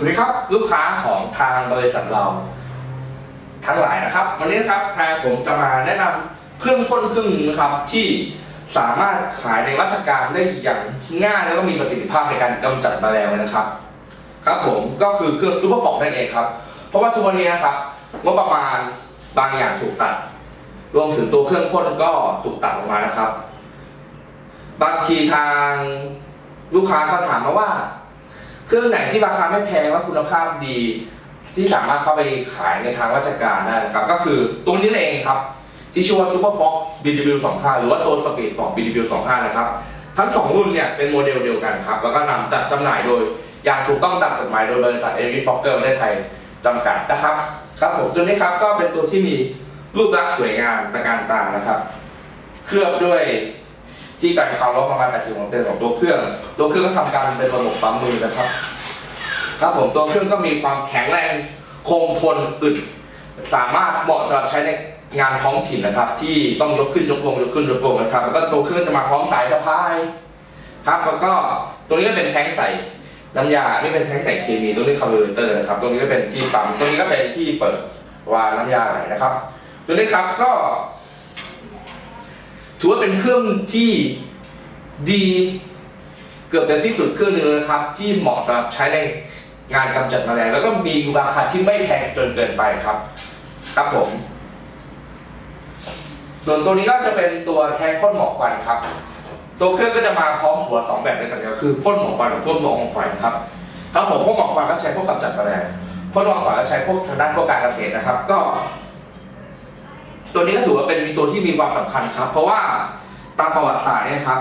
สวัสดีครับลูกค้าของทางบริษัทเรา ทั้งหลายนะครับ วันนี้นะครับทางผมจะมาแนะนำเครื่องพ่นเครื่องนะครับ ที่สามารถขายในราชการได้อย่างง่ายแล้วก็มีประสิทธิภาพในการกำจัดแมลงเลยนะครับ ครับผมก็คือเครื่องซูเปอร์ฟอกนั่นเองครับ เพราะว่าทุกวันนี้นะครับงบประมาณบางอย่างถูกตัด รวมถึงตัวเครื่องพ่นก็ถูกตัดออกมานะครับ บางทีทางลูกค้าก็ถามมาว่า เครื่องไหนที่ราคาไม่แพงและคุณภาพดี ที่สามารถเข้าไปขายในทางราชการได้นะครับ ก็คือตัวนี้เองครับ ที่ชื่อว่า Super Fox BW25 หรือว่าตัว Speed Fox BW25 นะครับ ทั้งสองรุ่นเนี่ยเป็นโมเดลเดียวกันครับ แล้วก็นำจัดจำหน่ายโดย อย่างถูกต้องตามกฎหมายโดยบริษัทเอวิฟอกเกอร์ประเทศไทยจำกัดนะครับ ครับผมตัวนี้ครับก็เป็นตัวที่มีรูปลักษณ์สวยงามตะการตานะครับ เคลือบด้วย ที่กันความร้อนประมาณ 80ของเต็มของตัวเครื่อง ตัวเครื่องก็ทำการเป็นระบบปั๊มมือนะครับครับผมตัวเครื่องก็มีความแข็งแรงคงทนอึด สามารถเหมาะสำหรับใช้ในงานท้องถิ่นนะครับ ที่ต้องยกขึ้นยกลงยกขึ้นยกลงนะครับ แล้วก็ตัวเครื่องจะมาพร้อมสายสะพายครับแล้วก็ตัวนี้ก็เป็นแท้งใส่น้ำยานี่เป็นแท้งใส่เคมีตัวนี้คาร์บูเรเตอร์นะครับตรงนี้ก็เป็นที่ปั๊มตรงนี้ก็เป็นที่เปิดวาล์วน้ำยาไหลนะครับตัวนี้ครับก็ ถือว่าเป็นเครื่องที่ดีเกือบจะที่สุดเครื่องหนึ่งนะครับ ที่เหมาะสำหรับใช้ในงานกำจัดแมลงแล้วก็มีราคาที่ไม่แพงจนเกินไปครับ ครับผม ส่วนตัวนี้ก็จะเป็นตัวแทงพ่นหมอกควันครับ ตัวเครื่องก็จะมาพร้อมหัวสองแบบด้วยกันก็คือพ่นหมอกควันกับพ่นละอองไฟครับครับผมพ่นหมอกควันก็ใช้พวกกำจัดแมลงพ่นละอองไฟก็ใช้พวกทางด้านพวกการเกษตรนะครับ ก็ ตัวนี้ก็ถือว่า เป็นตัวที่มีความสำคัญครับ เพราะว่าตามประวัติศาสตร์เนี่ยครับ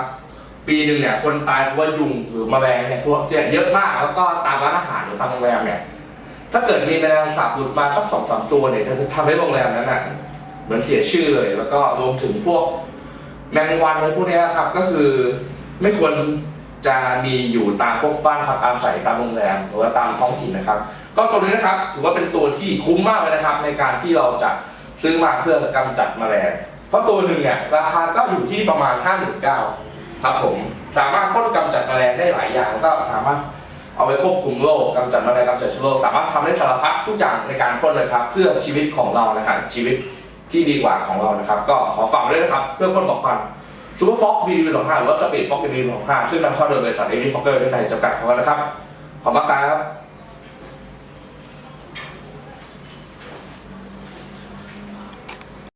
ปีหนึ่งเนี่ยคนตายเพราะว่ายุงหรือมแมลงเนี่ยพวกเนี่ยเยอะมากแล้วก็ตามร้านอาหารหรือตามโรงแรมเนี่ยถ้าเกิดมีแมลงสาบหลุดมาสักสองสามตัวเนี่ยจะทำให้โรงแรมนั้นน่ะเหมือนเสียชื่อเลย แล้วก็รวมถึงพวกแมงวันอะไรพวกนี้ครับ ก็คือไม่ควรจะมีอยู่ตามพวกบ้านพักอาศัยตามโรงแรมหรือว่าตามท้องถิ่นนะครับ ก็ตัวนี้นะครับ ถือว่าเป็นตัวที่คุ้มมากเลยนะครับ ในการที่เราจะ ซื้อมาเพื่อกำจัดแมลง เพราะตัวหนึ่งเนี่ยราคาก็อยู่ที่ประมาณ5 9 0 0 0ครับผมสามารถพ่นกำจัดแมลงได้หลายอย่างก็สามารถเอาไว้ควบคุมโรคกำจัดแมลงกำจัดเชื้อโรคสามารถทำได้สารพัดทุกอย่างในการพ่นเลยครับ เพื่อชีวิตของเรานะครับชีวิตที่ดีกว่าของเรานะครับ ก็ขอฝากด้วยนะครับ เพื่อพ่นบอกควันซูเปอร์ฟ็อกบีดีสองห้าหรือว่าสปีดฟ็อกบีดีสองห้าซึ่งนำเข้าโดยบริษัทเอวิฟ็อกเกอร์ประเทศไทยจำกัดของเรานะครับขอบคุณครับ